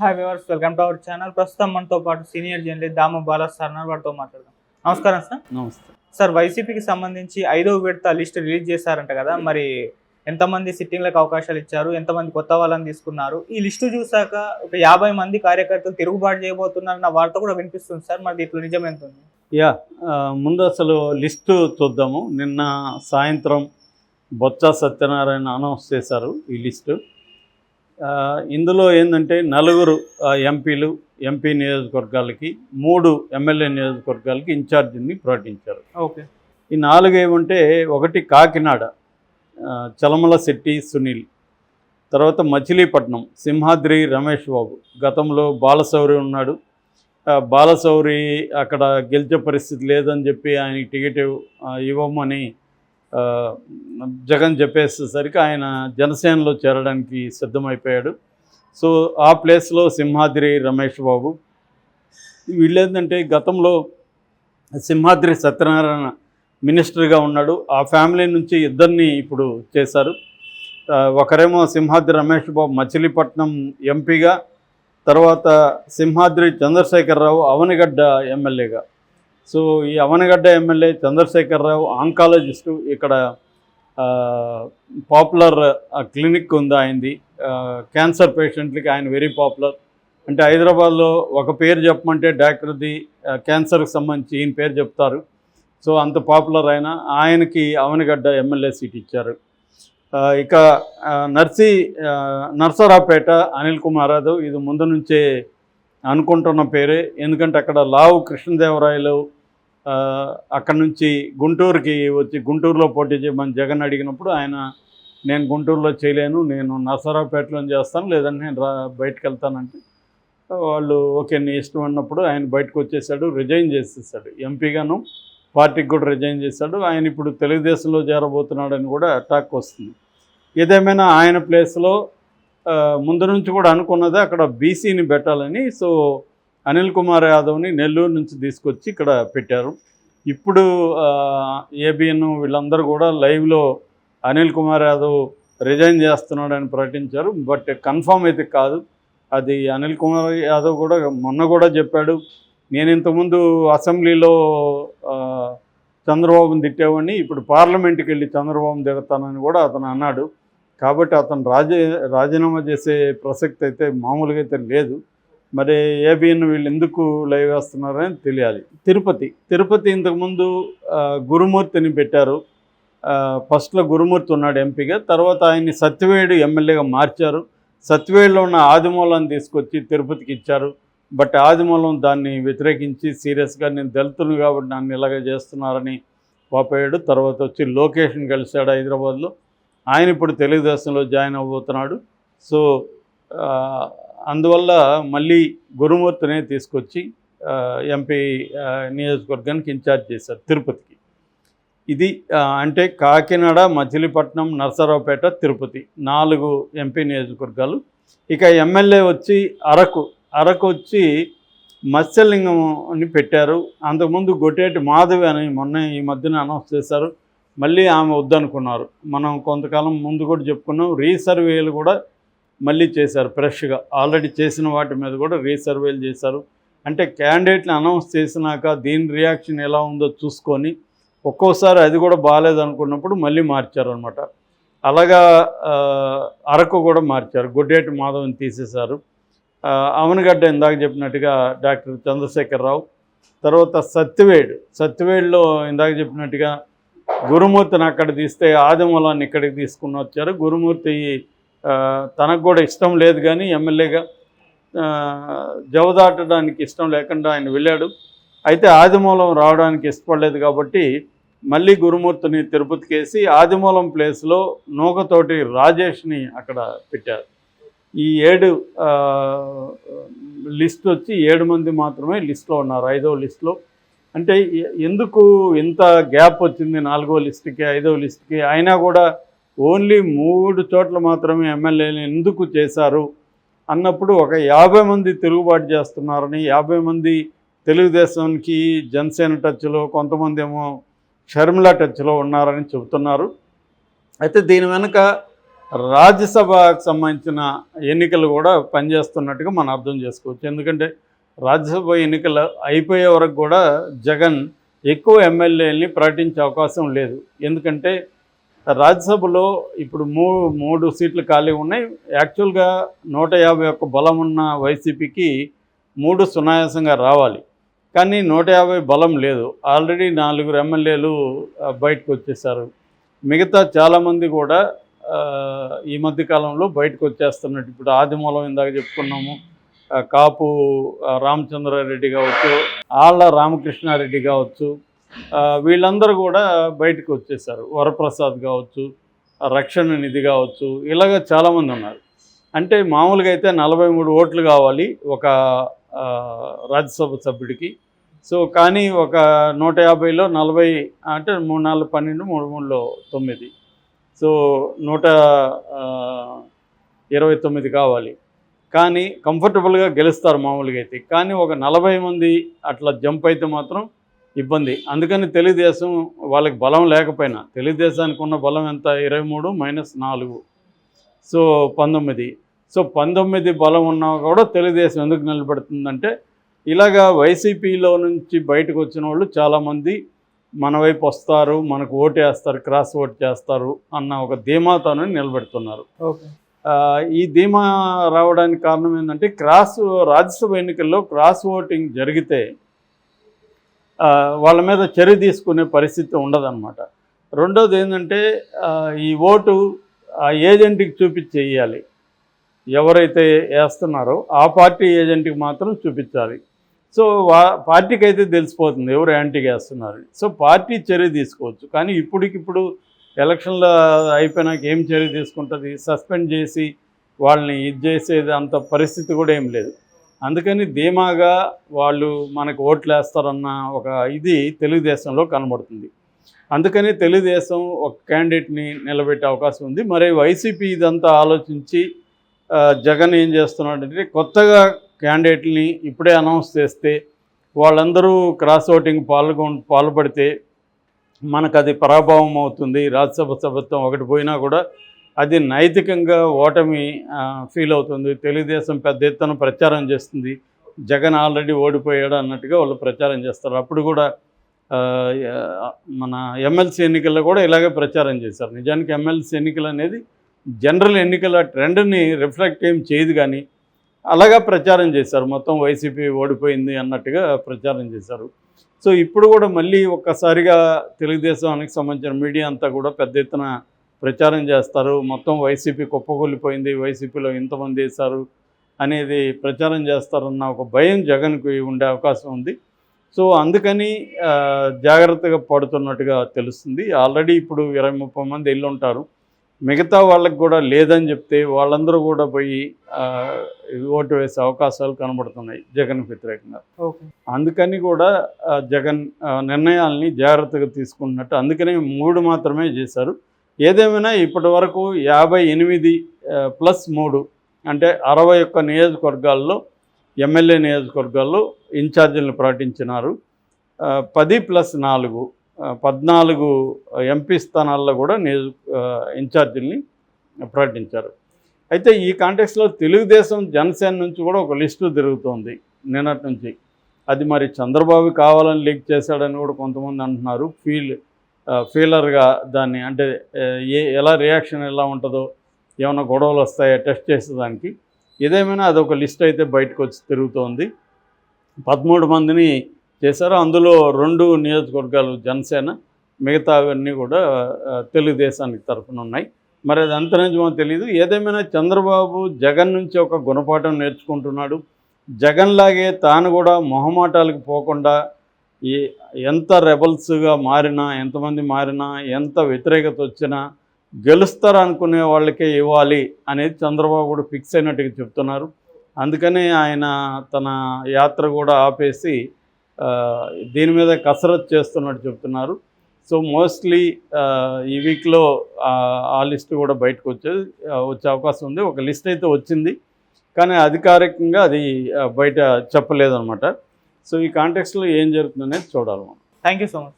Hi viewers welcome to our channel ప్రస్తుతం మనతో పాటు senior journalist Dama Bala sir. వారితో మాట్లాడదాం. నమస్కారం సార్. నమస్తే. సార్ వైసీపీకి సంబంధించి ఐదో విడత లిస్ట్ రిలీజ్ చేశారంట కదా. మరి ఎంతమంది సిట్టింగ్లకు అవకాశాలు ఇచ్చారు? ఎంతమంది కొత్త వాళ్ళని తీసుకున్నారు? ఈ లిస్టు చూసాక ఒక యాభై మంది కార్యకర్తలు తిరుగుబాటు చేయబోతున్నారన్న వార్త కూడా వినిపిస్తుంది సార్. మరి దీంట్లో నిజం ఎంత ఉంది? యా ముందు అసలు లిస్టు చూద్దాము. నిన్న సాయంత్రం బొత్స సత్యనారాయణ అనౌన్స్ చేశారు ఈ లిస్టు. ఇందులో ఏంటంటే నలుగురు ఎంపీలు ఎంపీ నియోజకవర్గాలకి మూడు ఎమ్మెల్యే నియోజకవర్గాలకి ఇన్ఛార్జిని ప్రకటించారు. ఓకే. ఈ నాలుగు ఏమంటే ఒకటి కాకినాడ చలమల శెట్టి సునీల్ తర్వాత మచిలీపట్నం సింహాద్రి రమేష్ బాబు. గతంలో బాలశౌరి ఉన్నాడు. బాలశౌరి అక్కడ గెలిచే పరిస్థితి లేదని చెప్పి ఆయనకి టికెట్ ఇవ్వమని జగన్ చెప్పేసేసరికి ఆయన జనసేనలో చేరడానికి సిద్ధమైపోయాడు. సో ఆ ప్లేస్లో సింహాద్రి రమేష్ బాబు వీళ్ళేంటంటే గతంలో సింహాద్రి సత్యనారాయణ మినిస్టర్గా ఉన్నాడు. ఆ ఫ్యామిలీ నుంచి ఇద్దరిని ఇప్పుడు చేశారు. ఒకరేమో సింహాద్రి రమేష్ బాబు మచిలీపట్నం ఎంపీగా తర్వాత సింహాద్రి చంద్రశేఖరరావు అవనిగడ్డ ఎమ్మెల్యేగా. సో ఈ అవనగడ్డ ఎమ్మెల్యే చంద్రశేఖరరావు ఆంకాలజిస్టు ఇక్కడ పాపులర్ క్లినిక్ ఉంది ఆయనది. క్యాన్సర్ పేషెంట్లకి ఆయన వెరీ పాపులర్ అంటే హైదరాబాద్లో ఒక పేరు చెప్పమంటే డాక్టర్ది క్యాన్సర్కి సంబంధించి ఈయన పేరు చెప్తారు. సో అంత పాపులర్ ఆయన. ఆయనకి అవనగడ్డ ఎమ్మెల్యే సీట్ ఇచ్చారు. ఇక నర్సి నర్సీ ఆ, అనిల్ కుమార్ యాదవ్ ఇది ముందు నుంచే అనుకుంటున్న పేరే. ఎందుకంటే అక్కడ లావు కృష్ణదేవరాయలు అక్కడ నుంచి గుంటూరుకి వచ్చి గుంటూరులో పోటీ చేయమని జగన్ అడిగినప్పుడు ఆయన నేను గుంటూరులో చేయలేను నేను నరసరావుపేటలో చేస్తాను లేదంటే నేను రా బయటకు వెళ్తానంటే వాళ్ళు ఓకే నీ ఇష్టం అన్నప్పుడు ఆయన బయటకు వచ్చేసాడు రిజైన్ చేసేసాడు. ఎంపీగాను పార్టీకి కూడా రిజైన్ చేశాడు. ఆయన ఇప్పుడు తెలుగుదేశంలో చేరబోతున్నాడని కూడా టాక్ వస్తుంది. ఏదేమైనా ఆయన ప్లేస్లో ముందు నుంచి కూడా అనుకున్నదే అక్కడ బీసీని పెట్టాలని. సో అనిల్ కుమార్ యాదవ్ని నెల్లూరు నుంచి తీసుకొచ్చి ఇక్కడ పెట్టారు. ఇప్పుడు ఏబిఎన్ వీళ్ళందరూ కూడా లైవ్లో అనిల్ కుమార్ యాదవ్ రిజైన్ చేస్తున్నాడని ప్రకటించారు. బట్ కన్ఫామ్ అయితే కాదు. అది అనిల్ కుమార్ యాదవ్ కూడా మొన్న కూడా చెప్పాడు నేను ఇంతకుముందు అసెంబ్లీలో చంద్రబాబుని తిట్టేవాడిని ఇప్పుడు పార్లమెంట్కి వెళ్ళి చంద్రబాబుని తిడతానని కూడా అతను అన్నాడు. కాబట్టి అతను రాజీ రాజీనామా చేసే ప్రసక్తి అయితే మామూలుగా అయితే లేదు. మరి ఏబిఎన్ వీళ్ళు ఎందుకు లైవ్ వేస్తున్నారని తెలియాలి. తిరుపతి తిరుపతి ఇంతకుముందు గురుమూర్తిని పెట్టారు. ఫస్ట్లో గురుమూర్తి ఉన్నాడు ఎంపీగా తర్వాత ఆయన్ని సత్యవేడు ఎమ్మెల్యేగా మార్చారు. సత్యవేడులో ఉన్న ఆదిమూలాన్ని తీసుకొచ్చి తిరుపతికి ఇచ్చారు. బట్ ఆదిమూలం దాన్ని వ్యతిరేకించి సీరియస్గా నేను దళితులు కాబట్టి నన్ను ఇలాగ చేస్తున్నారని పాపాడు తర్వాత వచ్చి లోకేష్ని కలిశాడు హైదరాబాద్లో. ఆయన ఇప్పుడు తెలుగుదేశంలో జాయిన్ అవ్వబోతున్నాడు. సో అందువల్ల మళ్ళీ గురుమూర్తినే తీసుకొచ్చి ఎంపీ నియోజకవర్గానికి ఇన్ఛార్జ్ చేశారు తిరుపతికి. ఇది అంటే కాకినాడ మచిలీపట్నం నర్సరావుపేట తిరుపతి నాలుగు ఎంపీ నియోజకవర్గాలు. ఇక ఎమ్మెల్యే వచ్చి అరకు అరకు వచ్చి మత్స్యలింగం అని పెట్టారు. అంతకుముందు గొట్టేటి మాధవి అని మొన్న ఈ మధ్యన అనౌన్స్ చేశారు. మళ్ళీ ఆమె వద్దనుకున్నారు. మనం కొంతకాలం ముందు కూడా చెప్పుకున్నాం. రీసర్వేలు కూడా మళ్ళీ చేశారు ఫ్రెష్గా. ఆల్రెడీ చేసిన వాటి మీద కూడా రీసర్వేలు చేశారు. అంటే క్యాండిడేట్ని అనౌన్స్ చేసినాక దీని రియాక్షన్ ఎలా ఉందో చూసుకొని ఒక్కోసారి అది కూడా బాగాలేదనుకున్నప్పుడు మళ్ళీ మార్చారనమాట అలాగా అరకు కూడా మార్చారు. గుడ్డేటి మాధవ్ని తీసేశారు. అవనగడ్డ ఇందాక చెప్పినట్టుగా డాక్టర్ చంద్రశేఖరరావు. తర్వాత సత్యవేడు. సత్యవేడులో ఇందాక చెప్పినట్టుగా గురుమూర్తిని అక్కడ తీస్తే ఆదిమూలాన్ని ఇక్కడికి తీసుకుని వచ్చారు. గురుమూర్తి తనకు కూడా ఇష్టం లేదు కానీ ఎమ్మెల్యేగా జవదాటడానికి ఇష్టం లేకుండా ఆయన వెళ్ళాడు. అయితే ఆదిమూలం రావడానికి ఇష్టపడలేదు కాబట్టి మళ్ళీ గురుమూర్తిని తిరుపతికి వేసి ఆదిమూలం ప్లేస్లో నూకతోటి రాజేష్ని అక్కడ పెట్టారు. ఈ ఏడు లిస్ట్ వచ్చి ఏడు మంది మాత్రమే లిస్ట్లో ఉన్నారు ఐదో లిస్ట్లో. అంటే ఎందుకు ఇంత గ్యాప్ వచ్చింది నాలుగో లిస్ట్కి ఐదో లిస్ట్కి? అయినా కూడా ఓన్లీ మూడు చోట్ల మాత్రమే ఎమ్మెల్యేలు ఎందుకు చేశారు అన్నప్పుడు ఒక యాభై మంది తిరుగుబాటు చేస్తున్నారని యాభై మంది తెలుగుదేశానికి జనసేన టచ్లో కొంతమంది ఏమో షర్మిల టచ్లో ఉన్నారని చెబుతున్నారు. అయితే దీని వెనుక రాజ్యసభకు సంబంధించిన ఎన్నికలు కూడా పనిచేస్తున్నట్టుగా మనం అర్థం చేసుకోవచ్చు. ఎందుకంటే రాజ్యసభ ఎన్నికలు అయిపోయే వరకు కూడా జగన్ ఎక్కువ ఎమ్మెల్యేలని ప్రకటించే అవకాశం లేదు. ఎందుకంటే రాజ్యసభలో ఇప్పుడు మూ మూడు సీట్లు ఖాళీ ఉన్నాయి. యాక్చువల్గా నూట యాభై ఒక్క బలం ఉన్న వైసీపీకి మూడు సునాయాసంగా రావాలి. కానీ నూట యాభై బలం లేదు. ఆల్రెడీ నాలుగురు ఎమ్మెల్యేలు బయటకు వచ్చేసారు. మిగతా చాలామంది కూడా ఈ మధ్య కాలంలో బయటకు వచ్చేస్తున్నట్టు ఇప్పుడు ఆదిమూలం ఇందాక చెప్పుకున్నాము. కాపు రామచంద్రారెడ్డి కావచ్చు ఆళ్ళ రామకృష్ణారెడ్డి కావచ్చు వీళ్ళందరూ కూడా బయటకు వచ్చేసారు. వరప్రసాద్ కావచ్చు రక్షణ నిధి కావచ్చు ఇలాగ చాలామంది ఉన్నారు. అంటే మామూలుగా అయితే నలభై మూడు ఓట్లు కావాలి ఒక రాజ్యసభ సభ్యుడికి. సో కానీ ఒక నూట యాభైలో నలభై అంటే మూడు నాలుగు పన్నెండు మూడు మూడులో తొమ్మిది. సో నూట ఇరవై తొమ్మిది కావాలి. కానీ కంఫర్టబుల్గా గెలుస్తారు మామూలుగా అయితే. కానీ ఒక నలభై మంది అట్లా జంప్ అయితే మాత్రం ఇబ్బంది. అందుకని తెలుగుదేశం వాళ్ళకి బలం లేకపోయినా తెలుగుదేశానికి ఉన్న బలం ఎంత? ఇరవై మూడు మైనస్ నాలుగు. సో పంతొమ్మిది. సో పంతొమ్మిది బలం ఉన్నా కూడా తెలుగుదేశం ఎందుకు నిలబడుతుందంటే ఇలాగా వైసీపీలో నుంచి బయటకు వచ్చిన వాళ్ళు చాలామంది మన వైపు వస్తారు మనకు ఓటు వేస్తారు క్రాస్ ఓట్ చేస్తారు అన్న ఒక ధీమాతోనే నిలబెడుతున్నారు. ఈ ధీమా రావడానికి కారణం ఏంటంటే క్రాస్ రాజ్యసభ ఎన్నికల్లో క్రాస్ ఓటింగ్ జరిగితే వాళ్ళ మీద చర్య తీసుకునే పరిస్థితి ఉండదన్నమాట. రెండోది ఏంటంటే ఈ ఓటు ఆ ఏజెంట్కి చూపించేయాలి. ఎవరైతే వేస్తున్నారో ఆ పార్టీ ఏజెంట్కి మాత్రం చూపించాలి. సో వా పార్టీకి అయితే తెలిసిపోతుంది ఎవరు యాంటీ వేస్తున్నారు. సో పార్టీ చర్య తీసుకోవచ్చు. కానీ ఇప్పటికిప్పుడు ఎలక్షన్లు అయిపోయినాక ఏం చర్య తీసుకుంటుంది? సస్పెండ్ చేసి వాళ్ళని ఇది చేసేది అంత పరిస్థితి కూడా ఏం లేదు. అందుకని ధీమాగా వాళ్ళు మనకు ఓట్లు వేస్తారన్న ఒక ఇది తెలుగుదేశంలో కనబడుతుంది. అందుకని తెలుగుదేశం ఒక క్యాండిడేట్ని నిలబెట్టే అవకాశం ఉంది. మరి వైసీపీ ఇదంతా ఆలోచించి జగన్ ఏం చేస్తున్నాడంటే కొత్తగా క్యాండిడేట్ని ఇప్పుడే అనౌన్స్ చేస్తే వాళ్ళందరూ క్రాస్ ఓటింగ్ పాల్గొ పాల్పడితే మనకు అది పరాభవం అవుతుంది. రాజ్యసభ సభ్యత్వం ఒకటి పోయినా కూడా అది నైతికంగా ఓటమి ఫీల్ అవుతుంది. తెలుగుదేశం పెద్ద ఎత్తున ప్రచారం చేస్తుంది. జగన్ ఆల్రెడీ ఓడిపోయాడు అన్నట్టుగా వాళ్ళు ప్రచారం చేస్తారు. అప్పుడు కూడా మన ఎమ్మెల్సీ ఎన్నికల్లో కూడా ఇలాగే ప్రచారం చేశారు. నిజానికి ఎమ్మెల్సీ ఎన్నికలు అనేది జనరల్ ఎన్నికల ట్రెండ్ని రిఫ్లెక్ట్ ఏం చేయదు కానీ అలాగా ప్రచారం చేశారు. మొత్తం వైసీపీ ఓడిపోయింది అన్నట్టుగా ప్రచారం చేశారు. సో ఇప్పుడు కూడా మళ్ళీ ఒక్కసారిగా తెలుగుదేశానికి సంబంధించిన మీడియా అంతా కూడా పెద్ద ఎత్తున ప్రచారం చేస్తారు. మొత్తం వైసీపీ కుప్పకూలిపోయింది. వైసీపీలో ఇంతమంది వేశారు అనేది ప్రచారం చేస్తారన్న ఒక భయం జగన్కి ఉండే అవకాశం ఉంది. సో అందుకని జాగ్రత్తగా పడుతున్నట్టుగా తెలుస్తుంది. ఆల్రెడీ ఇప్పుడు ఇరవై ముప్పై మంది వెళ్ళి ఉంటారు మిగతా వాళ్ళకి కూడా లేదని చెప్తే వాళ్ళందరూ కూడా పోయి ఓటు వేసే అవకాశాలు కనబడుతున్నాయి జగన్కి వ్యతిరేకంగా. అందుకని కూడా జగన్ నిర్ణయాల్ని జాగ్రత్తగా తీసుకున్నట్టు అందుకనే మూడు మాత్రమే చేశారు. ఏదేమైనా ఇప్పటి వరకు యాభై ఎనిమిది ప్లస్ మూడు అంటే అరవై ఒక్క నియోజకవర్గాల్లో ఎమ్మెల్యే నియోజకవర్గాల్లో ఇన్ఛార్జీలను ప్రకటించినారు. పది ప్లస్ నాలుగు పద్నాలుగు ఎంపీ స్థానాల్లో కూడా నియోజక ఇన్ఛార్జీల్ని ప్రకటించారు. అయితే ఈ కాంటెక్స్లో తెలుగుదేశం జనసేన నుంచి కూడా ఒక లిస్టు తిరుగుతోంది నిన్నటి నుంచి. అది మరి చంద్రబాబు కావాలని లీక్ చేశాడని కూడా కొంతమంది అంటున్నారు. ఫీల్ ఫీలర్గా దాన్ని అంటే ఏ ఎలా రియాక్షన్ ఎలా ఉంటుందో ఏమైనా గొడవలు వస్తాయా టెస్ట్ చేసేదానికి. ఏదేమైనా అదొక లిస్ట్ అయితే బయటకు వచ్చి తిరుగుతోంది. పదమూడు మందిని చేశారు. అందులో రెండు నియోజకవర్గాలు జనసేన మిగతా అవన్నీ కూడా తెలుగుదేశానికి తరఫున ఉన్నాయి మరి అది అంత నిజమో తెలియదు ఏదేమైనా చంద్రబాబు జగన్ నుంచి ఒక గుణపాఠం నేర్చుకుంటున్నాడు. జగన్ లాగే తాను కూడా మొహమాటాలకు పోకుండా ఈ ఎంత రెబల్స్గా మారినా ఎంతమంది మారినా ఎంత వ్యతిరేకత వచ్చినా గెలుస్తారు అనుకునే వాళ్ళకే ఇవ్వాలి అనేది చంద్రబాబు కూడా ఫిక్స్ అయినట్టుగా చెప్తున్నారు. అందుకనే ఆయన తన యాత్ర కూడా ఆపేసి దీని మీద కసరత్ చేస్తున్నట్టు చెప్తున్నారు. సో మోస్ట్లీ ఈ వీక్లో ఆ లిస్ట్ కూడా బయటకు వచ్చేది వచ్చే అవకాశం ఉంది. ఒక లిస్ట్ అయితే వచ్చింది. కానీ అధికారికంగా అది బయట చెప్పలేదన్నమాట. సో ఈ కాంటెక్స్లో ఏం జరుగుతుందనేది చూడాలి మనం. Thank you so much